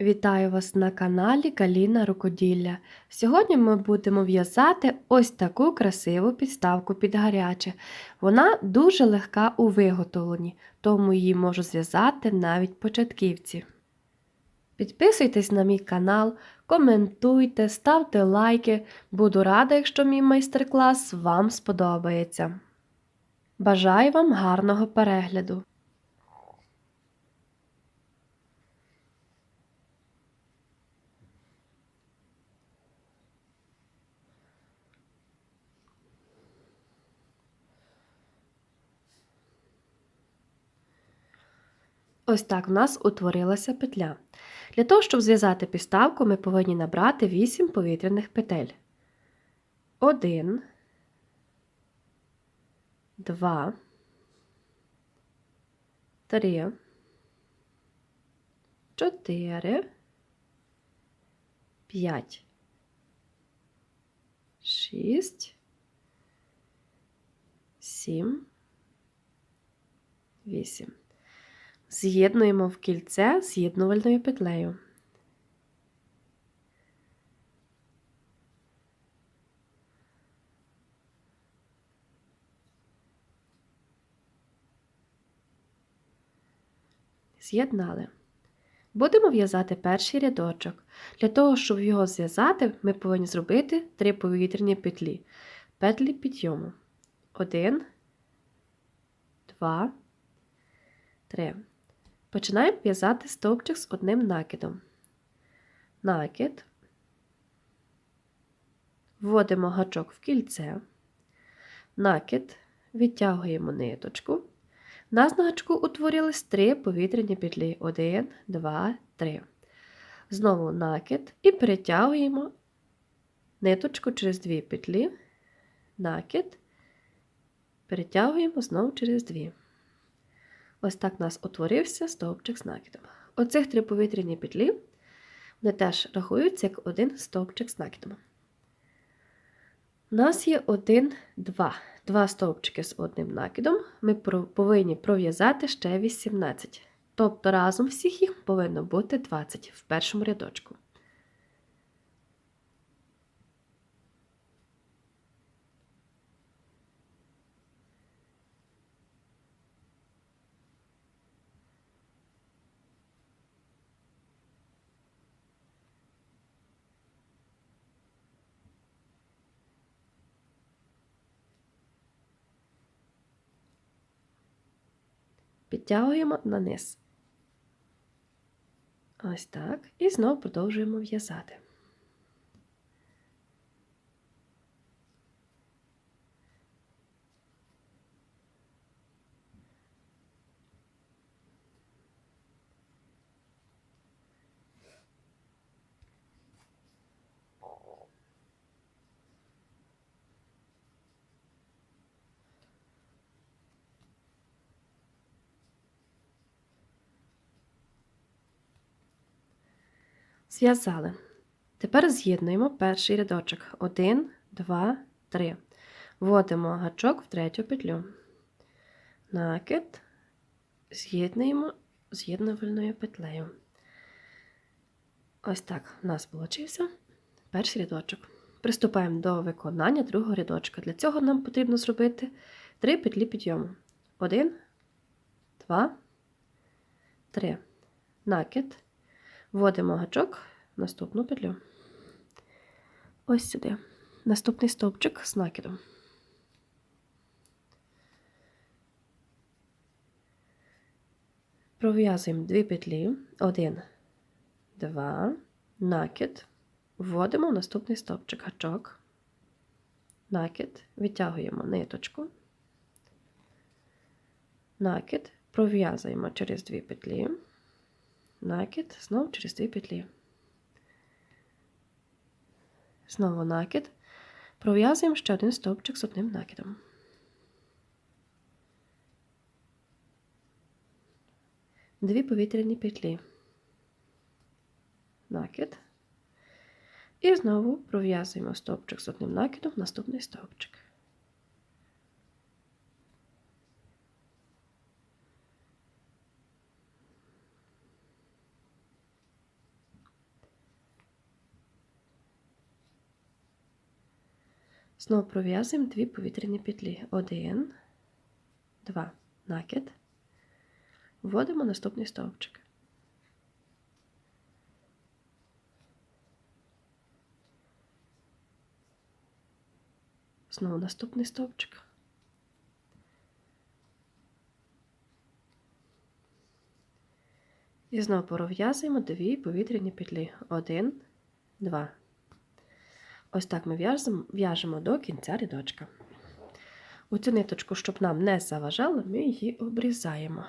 Вітаю вас на каналі Каліна Рукоділля. Сьогодні ми будемо в'язати ось таку красиву підставку під гаряче. Вона дуже легка у виготовленні, тому її можу зв'язати навіть початківці. Підписуйтесь на мій канал, коментуйте, ставте лайки. Буду рада, якщо мій майстер-клас вам сподобається. Бажаю вам гарного перегляду! Ось так в нас утворилася петля. Для того, щоб зв'язати підставку, ми повинні набрати 8 повітряних петель. 1, 2, 3, 4, 5, 6, 7, 8. З'єднуємо в кільце з'єднувальною петлею. З'єднали. Будемо в'язати перший рядочок. Для того, щоб його зв'язати, ми повинні зробити три повітряні петлі. Петлі підйому. Один, два, три. Починаємо в'язати стовпчик з одним накидом. Накид, вводимо гачок в кільце, накид, відтягуємо ниточку. У нас на гачку утворились три повітряні петлі. Один, два, три. Знову накид і перетягуємо ниточку через дві петлі, накид, перетягуємо знову через дві. Ось так у нас утворився стовпчик з накидом. Оцих три повітряні петлі вони теж рахуються як один стовпчик з накидом. У нас є один, два. Два стовпчики з одним накидом. Ми повинні пров'язати ще 18. Тобто разом всіх їх повинно бути 20 в першому рядочку. Підтягуємо на низ. Ось так. І знову продовжуємо в'язати. Зв'язали. Тепер з'єднуємо перший рядочок. 1, 2, 3. Вводимо гачок в третю петлю. Накид, з'єднуємо з'єднувальною петлею. Ось так у нас вийшов перший рядочок. Приступаємо до виконання другого рядочка. Для цього нам потрібно зробити 3 петлі підйому. 1, 2, 3. Накид. Вводимо гачок в наступну петлю. Ось сюди. Наступний стовпчик з накидом. Пров'язуємо дві петлі, один, два, накид, вводимо в наступний стовпчик гачок, накид, відтягуємо ниточку, накид, пров'язуємо через дві петлі накид, знову через дві петлі. Знову накид. Пров'язуємо ще один стовпчик з одним накидом. Дві повітряні петлі. Накид. І знову пров'язуємо стовпчик з одним накидом в наступний стовпчик. Знову пров'язуємо дві повітряні петлі. Один, два, накид. Вводимо наступний стовпчик. Знову наступний стовпчик. І знову пров'язуємо дві повітряні петлі. Один, два. Ось так ми в'яжемо в'яжемо до кінця рядочка. У цю ниточку, щоб нам не заважало, ми її обрізаємо.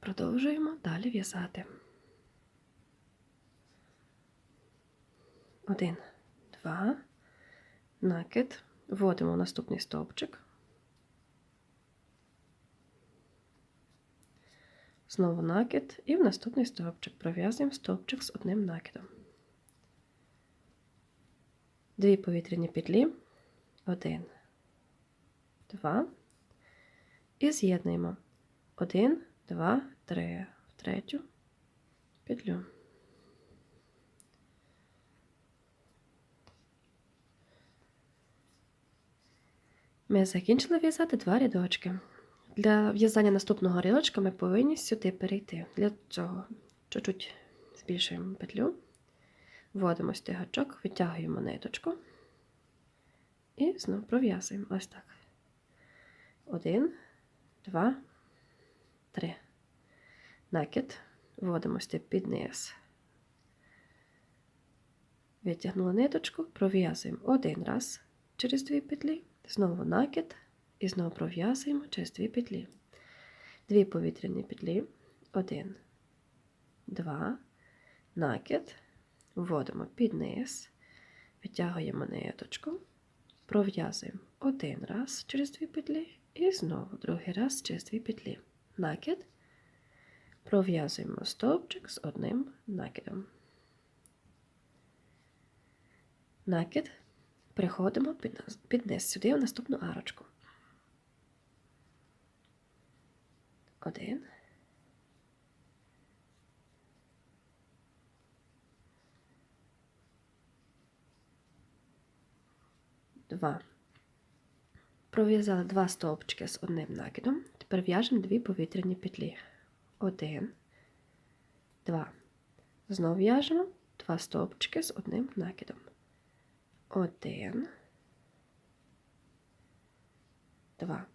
Продовжуємо далі в'язати. Один, два, накид, вводимо в наступний стовпчик. Знову накид і в наступний стовпчик пров'язуємо стовпчик з одним накидом. Дві повітряні петлі, один, два, і з'єднуємо один, два, три, в третю петлю. Ми закінчили в'язати два рядочки. Для в'язання наступного рядочка ми повинні сюди перейти. Для цього чуть-чуть збільшуємо петлю, вводимо стигачок, витягуємо ниточку і знову пров'язуємо ось так. Один, два, три. Накид, вводимо стип під низ. Витягнули ниточку, пров'язуємо один раз через дві петлі, знову накид. І знову пров'язуємо через дві петлі. Дві повітряні петлі, один, два, накид, вводимо під низ, витягуємо ниточку, пров'язуємо один раз через дві петлі і знову другий раз через дві петлі. Накид, пров'язуємо стовпчик з одним накидом. Накид, приходимо під низ сюди в наступну арочку. Один. Два. Пров'язали два стовпчики з одним накидом. Тепер в'яжемо дві повітряні петлі. Один, два. Знову в'яжемо два стовпчики з одним накидом. Один, два.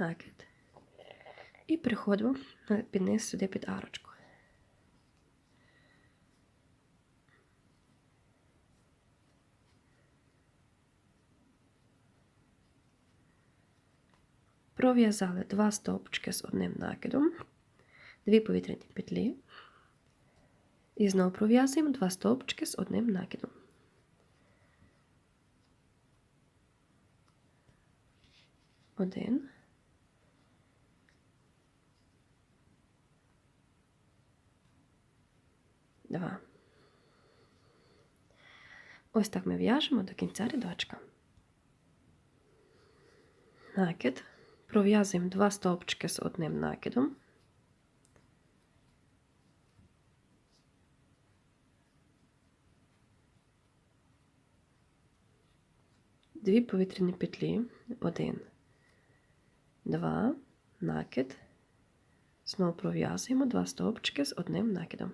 Накид. І приходимо під низ сюди під арочку. Пров'язали два стовпчики з одним накидом, дві повітряні петлі. І знову пров'язуємо два стовпчики з одним накидом. Один. Два. Ось так ми в'яжемо до кінця рядочка. Накид. Пров'язуємо два стовпчики з одним накидом. Дві повітряні петлі, один, два, накид. Знову пров'язуємо два стовпчики з одним накидом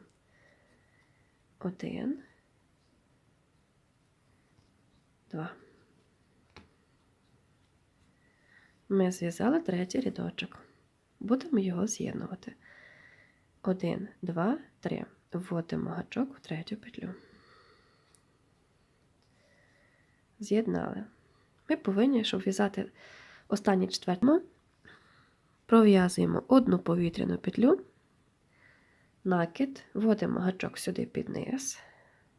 один, два. Ми зв'язали третій рядочок. Будемо його з'єднувати. Один, два, три. Вводимо гачок в третю петлю. З'єднали. Ми повинні, щоб в'язати останній четвертому, пров'язуємо одну повітряну петлю накид, вводимо гачок сюди під низ,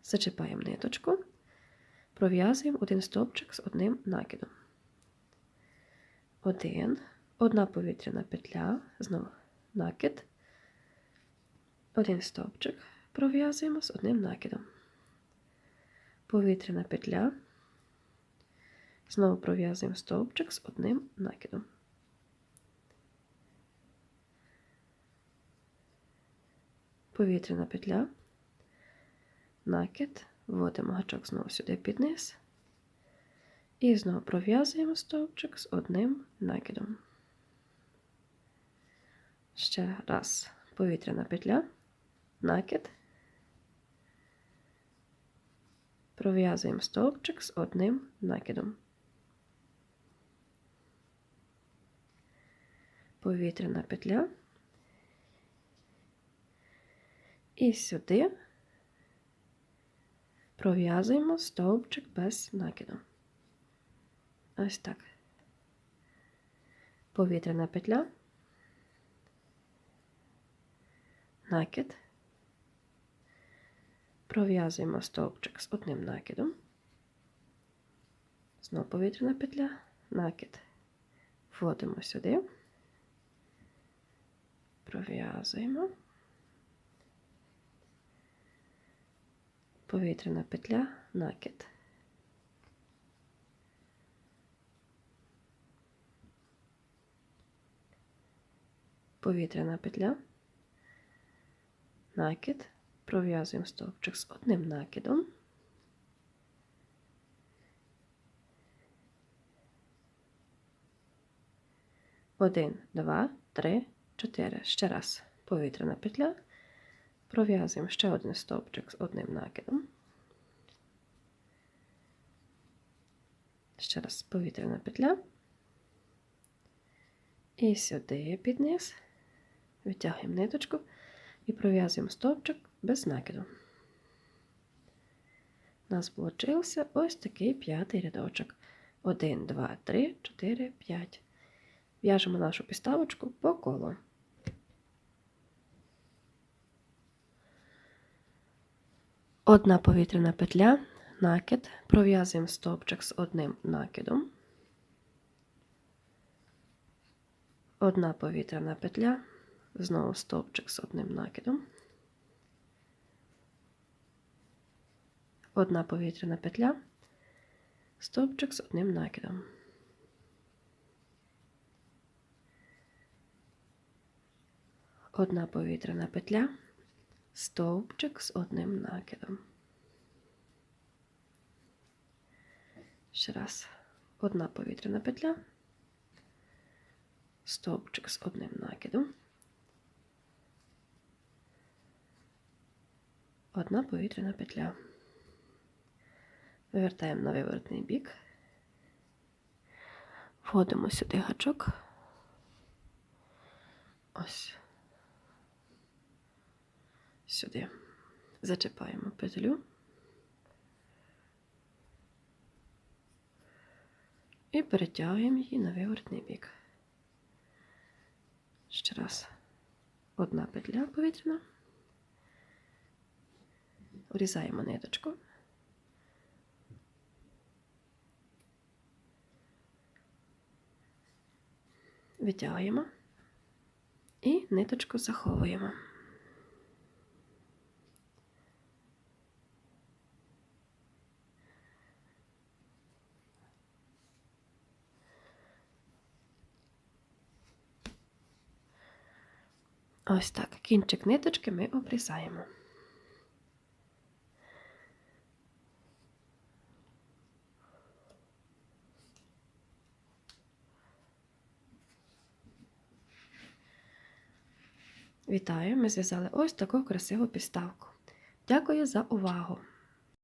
зачіпаємо ниточку, пров'язуємо один стовпчик з одним накидом. Один, одна повітряна петля, знову накид, один стовпчик пров'язуємо з одним накидом. Повітряна петля, Знову пров'язуємо стовпчик з одним накидом. Повітряна петля, накид, вводимо гачок знову сюди під низ. І знову пров'язуємо стовпчик з одним накидом. Ще раз повітряна петля, накид. Пров'язуємо стовпчик з одним накидом. Повітряна петля. І сюди пров'язуємо стовпчик без накиду. Ось так. Повітряна петля. Накид. Пров'язуємо стовпчик з одним накидом. Знову повітряна петля, накид. Вводимо сюди. Пров'язуємо. Повітряна петля, накид. Повітряна петля, накид. Пров'язуємо стовпчик з одним накидом. Один, два, три, чотири. Ще раз повітряна петля. Пров'язуємо ще один стовпчик з одним накидом. Ще раз повітряна петля. І сюди під низ. Витягуємо ниточку і пров'язуємо стовпчик без накиду. У нас вийшов ось такий п'ятий рядочок. 1, 2, 3, 4, 5. В'яжемо нашу підставочку по колу. Одна повітряна петля, накид, пров'язуємо стовпчик з одним накидом. Одна повітряна петля, знову стовпчик з одним накидом. Одна повітряна петля, стовпчик з одним накидом. Одна повітряна петля, стовпчик з одним накидом. Ще раз. Одна повітряна петля, стовпчик з одним накидом. Одна повітряна петля. Вивертаємо на виворотний бік. Вводимо сюди гачок. Ось. Сюди. Зачіпаємо петлю. І перетягуємо її на виворотний бік. Ще раз. Одна петля повітряна. Урізаємо ниточку. Витягуємо і ниточку заховуємо. Ось так. Кінчик ниточки ми обрізаємо. Вітаю! Ми зв'язали ось таку красиву підставку. Дякую за увагу!